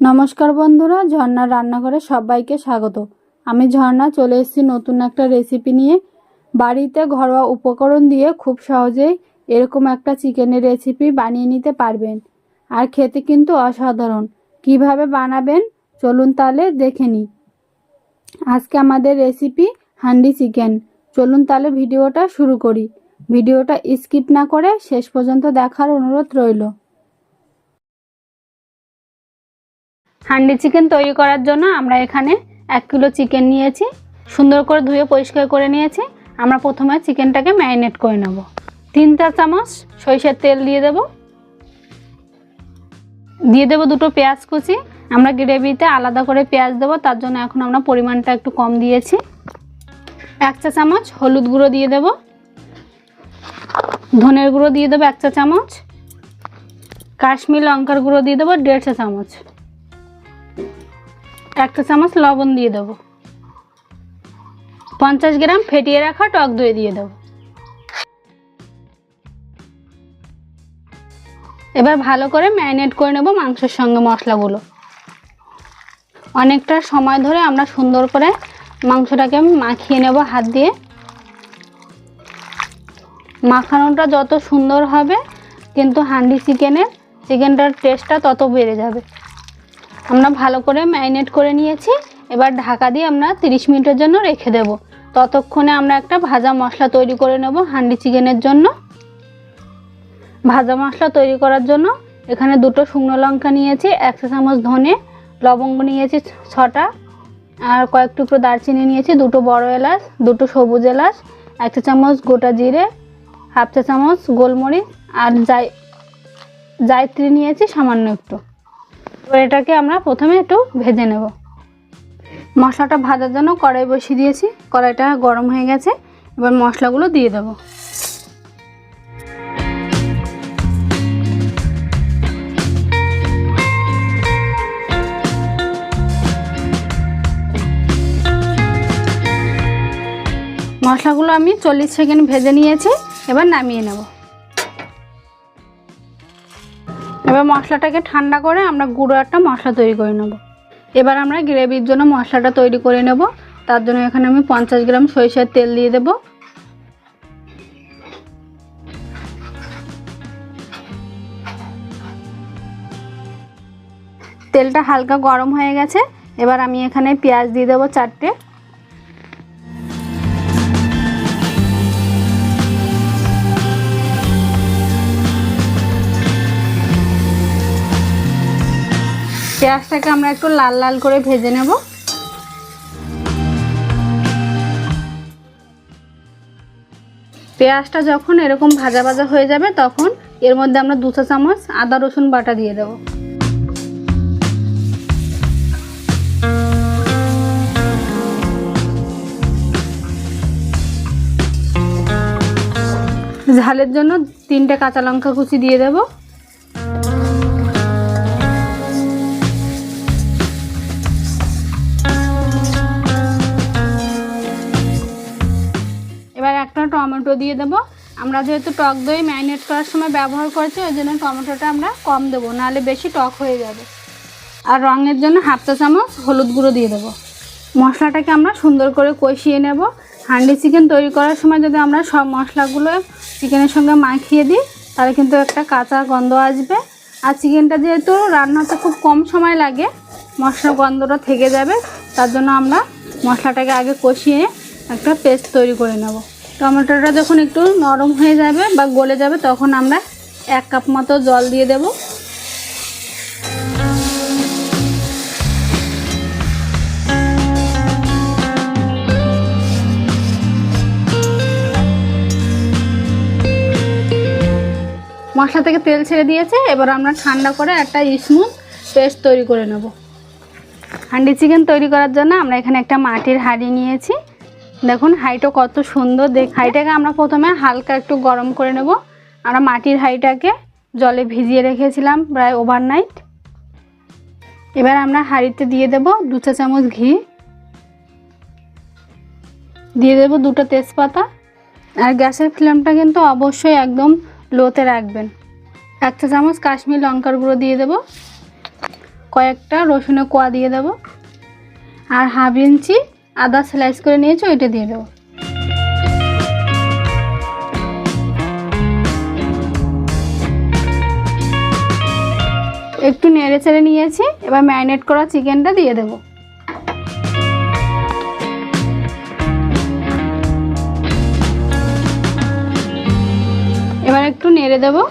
নমস্কার বন্ধুরা, ঝর্ণার রান্নাঘরে সবাইকে স্বাগত। আমি ঝর্ণা, চলে এসেছি নতুন একটা রেসিপি নিয়ে। বাড়িতে ঘরোয়া উপকরণ দিয়ে খুব সহজেই এরকম একটা চিকেনের রেসিপি বানিয়ে নিতে পারবেন। আর খেতে কিন্তু অসাধারণ। কীভাবে বানাবেন? চলুন তাহলে দেখে নিই। আজকে আমাদের রেসিপি হান্ডি চিকেন। চলুন তাহলে ভিডিওটা শুরু করি। ভিডিওটা স্কিপ না করে শেষ পর্যন্ত দেখার অনুরোধ রইল। হান্ডি চিকেন তৈরি করার জন্য আমরা এখানে এক কিলো চিকেন নিয়েছি। সুন্দর করে ধুয়ে পরিষ্কার করে নিয়েছি। আমরা প্রথমে চিকেনটাকে ম্যারিনেট করে নেব। তিন চা চামচ সরিষার তেল দিয়ে দেব। দিয়ে দেব দুটো পেঁয়াজ কুচি। আমরা গ্রেভিতে আলাদা করে পেঁয়াজ দেবো, তার জন্য এখন আমরা পরিমাণটা একটু কম দিয়েছি। এক চা চামচ হলুদ গুঁড়ো দিয়ে দেব। ধনের গুঁড়ো দিয়ে দেবো এক চা চামচ। কাশ্মীর লঙ্কার গুঁড়ো দিয়ে দেবো দেড় চা চামচ। একটা চামচ লবণ দিয়ে দেবো। পঞ্চাশ গ্রাম ফেটিয়ে রাখা টক দই দিয়ে দেবো। এবার ভালো করে ম্যারিনেট করে নেব মাংসের সঙ্গে মশলাগুলো। অনেকটা সময় ধরে আমরা সুন্দর করে মাংসটাকে মাখিয়ে নেব হাত দিয়ে। মাখানোটা যত সুন্দর হবে, কিন্তু হান্ডি চিকেনের, চিকেনটার টেস্টটা তত বেড়ে যাবে। আমরা ভালো করে ম্যারিনেট করে নিয়েছি। এবার ঢাকা দিয়ে আমরা 30 মিনিটের জন্য রেখে দেব। ততক্ষণে আমরা একটা ভাজা মশলা তৈরি করে নেব হান্ডি চিকেনের জন্য। ভাজা মশলা তৈরি করার জন্য এখানে দুটো শুকনো লঙ্কা নিয়েছি একশো চামচ ধনে, লবঙ্গ নিয়েছি ছটা, আর কয়েক টুকরো দারচিনি নিয়েছি, দুটো বড় এলাচ, দুটো সবুজ এলাচ, এক চা চামচ গোটা জিরে, হাফ চা চামচ গোলমরিচ, আর জাই জায়ত্রী নিয়েছি সামান্য একটু। এবার এটাকে আমরা প্রথমে একটু ভেজে নেব। মশলাটা ভাজার জন্য কড়াই বসিয়ে দিয়েছি। কড়াইটা গরম হয়ে গেছে। এবার মশলাগুলো দিয়ে দেবো। মশলাগুলো আমি চল্লিশ সেকেন্ড ভেজে নিয়েছি। এবার নামিয়ে নেব। এবার মশলাটাকে ঠান্ডা করে আমরা গুঁড়ো একটা মশলা তৈরি করে নেব। এবার আমরা গ্রেভির জন্য মশলাটা তৈরি করে নেব। তার জন্য এখানে আমি পঞ্চাশ গ্রাম সরিষার তেল দিয়ে দেব। তেলটা হালকা গরম হয়ে গেছে। এবার আমি এখানে পেঁয়াজ দিয়ে দেবো চারটে। পেঁয়াজটাকে আমরা একটু লাল লাল করে ভেজে নেব। পেঁয়াজটা যখন এরকম ভাজা ভাজা হয়ে যাবে, তখন এর মধ্যে আমরা দুশো চামচ আদা, রসুন বাটা দিয়ে দেবো। ঝালের জন্য তিনটে কাঁচা লঙ্কা কুচি দিয়ে দেবো। টমেটো দিয়ে দেব। আমরা যেহেতু টক দই ম্যারিনেট করার সময় ব্যবহার করেছি, ওই জন্য টমেটোটা আমরা কম দেবো, নাহলে বেশি টক হয়ে যাবে। আর রঙের জন্য হাফ চা চামচ হলুদ গুঁড়ো দিয়ে দেবো। মশলাটাকে আমরা সুন্দর করে কষিয়ে নেব। হান্ডি চিকেন তৈরি করার সময় যদি আমরা সব মশলাগুলো চিকেনের সঙ্গে মাখিয়ে দিই, তাহলে কিন্তু একটা কাঁচা গন্ধ আসবে। আর চিকেনটা যেহেতু রান্নাতে খুব কম সময় লাগে, মশলার গন্ধটা থেকে যাবে, তার জন্য আমরা মশলাটাকে আগে কষিয়ে একটা পেস্ট তৈরি করে নেব। টমেটোটা যখন একটু নরম হয়ে যাবে বা গলে যাবে, তখন আমরা এক কাপ মতো জল দিয়ে দেব। মশলা থেকে তেল ছেড়ে দিয়েছে, এবার আমরা ঠান্ডা করে একটা স্মুথ পেস্ট তৈরি করে নেব। হান্ডি চিকেন তৈরি করার জন্য আমরা এখানে একটা মাটির হাঁড়ি নিয়েছি। দেখুন হাঁড়িটা কত সুন্দর দেখ হাঁড়িটাকে আমরা প্রথমে হালকা একটু গরম করে নেব। আমরা মাটির হাঁড়িটাকে জলে ভিজিয়ে রেখেছিলাম প্রায় ওভারনাইট এবার আমরা হাঁড়িতে দিয়ে দেব দু চা চামচ ঘি। দিয়ে দেব দুটো তেজপাতা। আর গ্যাসের ফ্লেমটা কিন্তু অবশ্যই একদম লোতে রাখবেন। এক চা চামচ কাশ্মীর লঙ্কার গুঁড়ো দিয়ে দেবো। কয়েকটা রসুনের কোয়া দিয়ে দেবো। আর হাফ ইঞ্চি আদা স্লাইস করে নিয়েছি, ওইটা দিয়ে দেবো। একটু নেড়ে চেড়ে নিয়েছি, এবার ম্যারিনেট করা চিকেনটা দিয়ে দেবো। এবার একটু নেড়ে দেবো।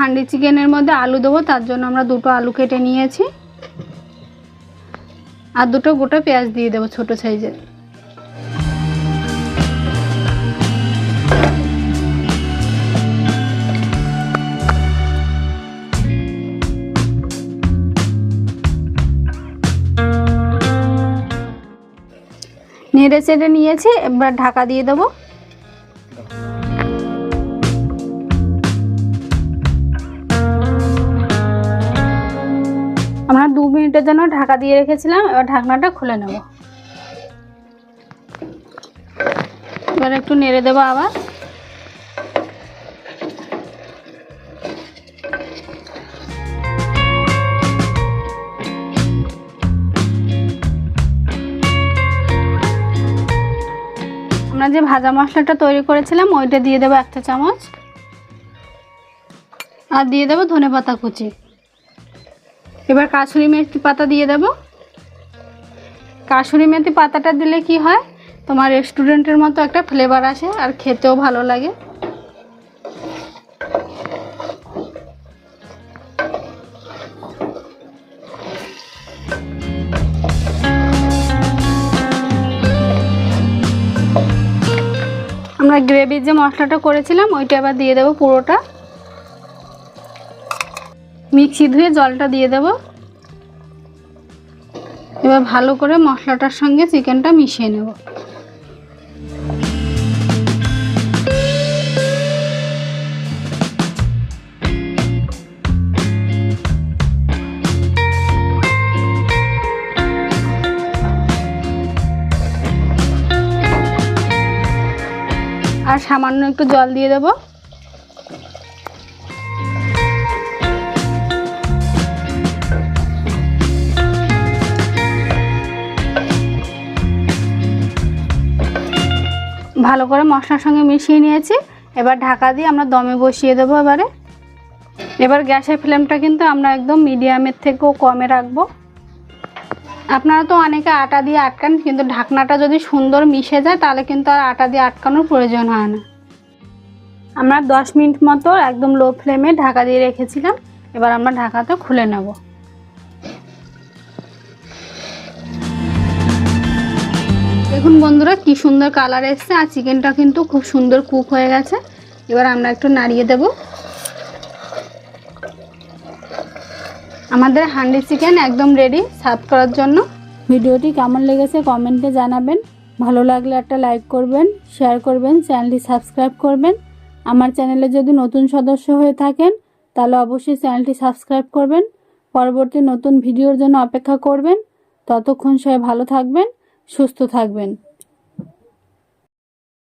হান্ডি চিকেনের মধ্যে আলু দেবো, তার জন্য আমরা দুটো আলু কেটে নিয়েছি। আর দুটো গোটা পেঁয়াজ দিয়ে দেবো ছোট সাইজের। নেড়ে চেড়ে নিয়েছি, এবার ঢাকা দিয়ে দেবো। আমরা দু মিনিটের জন্য ঢাকা দিয়ে রেখেছিলাম, এবার ঢাকনাটা খুলে নেব। এবার একটু নেড়ে দেবো আবার। আমরা যে ভাজা মশলাটা তৈরি করেছিলাম, ওইটা দিয়ে দেবো একটা চামচ। আর দিয়ে দেবো ধনে পাতা কুচি। এবার কাসুরি মেথি পাতা দিয়ে দেব। কাসুরি মেথি পাতাটা দিলে কি হয়? তোমার রেস্টুরেন্টের মতো একটা ফ্লেভার আসে আর খেতেও ভালো লাগে। আমরা গ্রেভির যে মশলাটা করেছিলাম, ওইটা আবার দিয়ে দেবো পুরোটা। মিক্সি ধুয়ে জলটা দিয়ে দেব। এবার ভালো করে মশলাটার সঙ্গে চিকেনটা মিশিয়ে নেব। আর সামান্য একটু জল দিয়ে দেবো। ভালো করে মশলার সঙ্গে মিশিয়ে নিয়েছি। এবার ঢাকা দিয়ে আমরা দমে বসিয়ে দেবো এবারে। এবার গ্যাসের ফ্লেমটা কিন্তু আমরা একদম মিডিয়ামের থেকেও কমে রাখব। আপনারা তো অনেকে আটা দিয়ে আটকান, কিন্তু ঢাকনাটা যদি সুন্দর মিশে যায়, তাহলে কিন্তু আর আটা দিয়ে আটকানোর প্রয়োজন হয় না। আমরা দশ মিনিট মতো একদম লো ফ্লেমে ঢাকা দিয়ে রেখেছিলাম। এবার আমরা ঢাকাটা খুলে নেব। দেখুন বন্ধুরা, কি সুন্দর কালার এসছে আর চিকেনটা কিন্তু খুব সুন্দর কুক হয়ে গেছে। এবার আমরা একটু নাড়িয়ে দেব। আমাদের হান্ডি চিকেন একদম রেডি সার্ভ করার জন্য। ভিডিওটি কেমন লেগেছে কমেন্টে জানাবেন। ভালো লাগলে একটা লাইক করবেন শেয়ার করবেন চ্যানেলটি সাবস্ক্রাইব করবেন। আমার চ্যানেলে যদি নতুন সদস্য হয়ে থাকেন, তাহলে অবশ্যই চ্যানেলটি সাবস্ক্রাইব করবেন। পরবর্তী নতুন ভিডিওর জন্য অপেক্ষা করবেন। ততক্ষণ সবাই ভালো থাকবেন। সুস্থ থাকবেন।